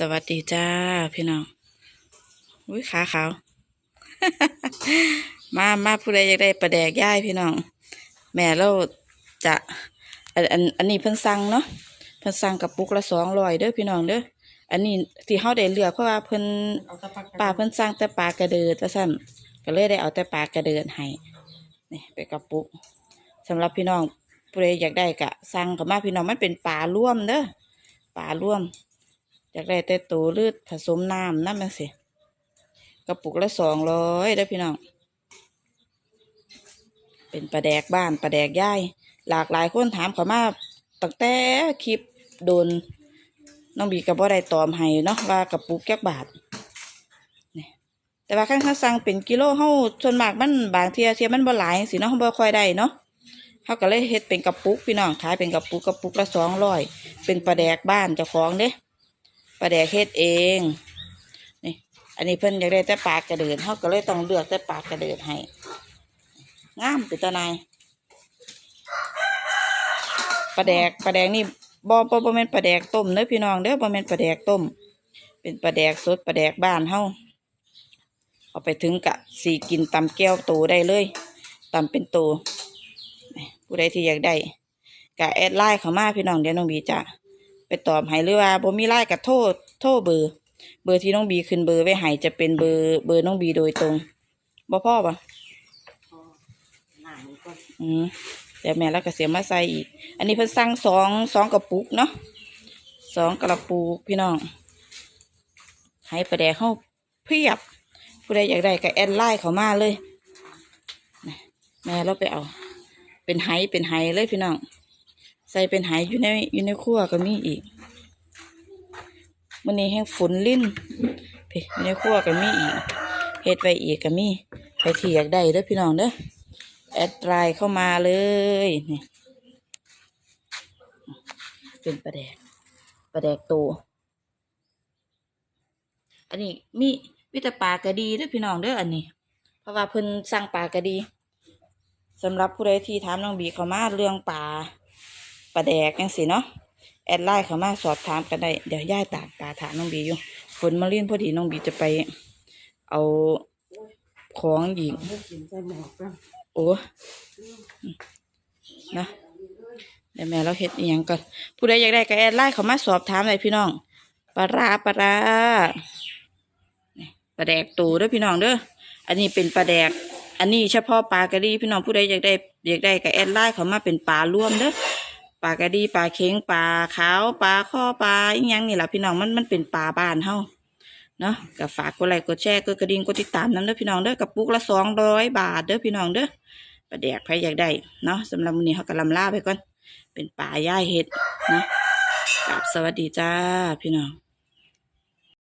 สวัสดีจ้าพี่น้องอุ้ยขาขาว มามาผู้ใดอยากได้ปลาแดกย่ายพี่น้อง แม่เราจะอันอันอันนี้เพิ่นสั่งเนาะเพิ่นสั่งกับปุกละสองร้อยเด้อพี่น้องเด้ออันนี้ที่เฮาได้เลือกเพราะว่าเพิ่นปลาเพิ่นสั่งแต่ปลากระเดิดว่าซั่นก็เลยได้เอาแต่ปลากระเดิดให้นี่ไปกระปุกสำหรับพี่น้องผู้ใดอยากได้ก็สั่งกับมาพี่น้องมันเป็นปลาร่วมเด้อปลาร่วม อยากได้แต่ตัวหรือผสมน้ำนั่นมันสิกระปุกละสองร้อยได้พี่น้อง เป็นปลาแดกบ้านปลาแดกย่าย หลากหลายคนถามเขามาตั้งแต่คลิปโดนน้องบีกับว่าได้ตอมให้เนาะว่ากระปุกแก้บาทนี่แต่ว่าขั้นเขาสั่งเป็นกิโลเฮาส่วนมากมันบางเทียเทียมันบ่หลายสิเนาะบ่ค่อยได้เนาะเขาก็เลยเฮ็ดเป็นกระปุกพี่น้องขายเป็นกระปุกกระปุกละสองร้อยเป็นปลาแดกบ้านเจ้าของเด้ ปลาแดกเฮ็ดเองนี่อันนี้เพิ่นอยากได้แต่ปลากระเดินเขาก็เลยต้องเลือกแต่ปลากระเดินให้งามเป็นตานายปลาแดกปลาแดกนี่บ่บ่บ่แม่นปลาแดกต้มเด้อพี่น้องเด้อบ่แม่นปลาแดกต้ม เป็นปลาแดกสดปลาแดกบ้านเฮาเอาไปถึงกะสีกินตำแก้วโตได้เลยตำเป็นโตผู้ใดที่อยากได้กะแอดไลน์เข้ามาพี่น้องเดี๋ยวน้องบีจะ ไปตอบให้หรือว่าบ่มีไลน์กับโทษโทษเบอร์ เบอร์ที่น้องบีขึ้นเบอร์ไว้ให้จะเป็นเบอร์เบอร์น้องบีโดยตรงบ่พ่อปะอืมเดี๋ยวแม่แล้วก็เสียมาใส่อีก อันนี้เพิ่นสั่งสองสองกระปุกเนาะสองกระปุกพี่น้อง ให้ประแดกเข้าเพียบ ผู้ใดอยากได้ก็แอดไลน์เขามาเลยนะแม่เราไปเอา เป็นไห้เป็นไห้เลยพี่น้องใส่เป็นหายอยู่ในอยู่ในครัวก็มีอีกมันนี้แห้งฝนลิ้นพี่อยู่ในครัวก็มีอีกเฮ็ดไว้อีกก็มีไปที่อยากได้เด้อพี่น้องเด้อแอดไลน์เข้ามาเลยนี่เป็นปลาแดกปลาแดกโตอันนี้มีวิตาปลากระดีเด้อพี่น้องเด้ออันนี้ เพราะว่าเพิ่นสั่งปลากระดีสำหรับผู้ใดที่ถามน้องบีเขามาเรื่องปลา ปลาแดกยังสิเนาะแอดไลน์เข้ามาสอบถามกันได้ เดี๋ยวย่ายตากปลาถามน้องบีอยู่ฝนมาเล่นพอดีน้องบีจะไป เอาของหญิงโอ้นะเดี๋ยวแม่เราเฮ็ดอีหยังก่อนผู้ใดอยากได้ก็แอดไลน์เข้ามาสอบถามเลยพี่น้องปลาร้าปลาร้าปลาแดกตูเด้อพี่น้องเด้ออันนี้เป็นปลาแดก อันนี้เฉพาะปลากระดีพี่น้องผู้ใดอยากได้อยากได้ก็แอดไลน์เขามาเป็นปลารวมเด้อ ลากระดีปลาเค็งปลาขาวปลาข้อปลาอีหยังนี่แหละพี่น้องมันมันเป็นปลาบ้านเฮาเนาะก็ฝากกดไลค์กดแชร์กดกระดิ่งกดติดตามน้ำเด้อพี่น้องเด้อกระปุกละสองร้อยบาทเด้อพี่น้องเด้อประแดกใครอยากได้เนาะสำหรับวันนี้เขากำลังลาไปก่อนเป็นปลาย่าเห็ดนะกราบสวัสดีจ้าพี่น้อง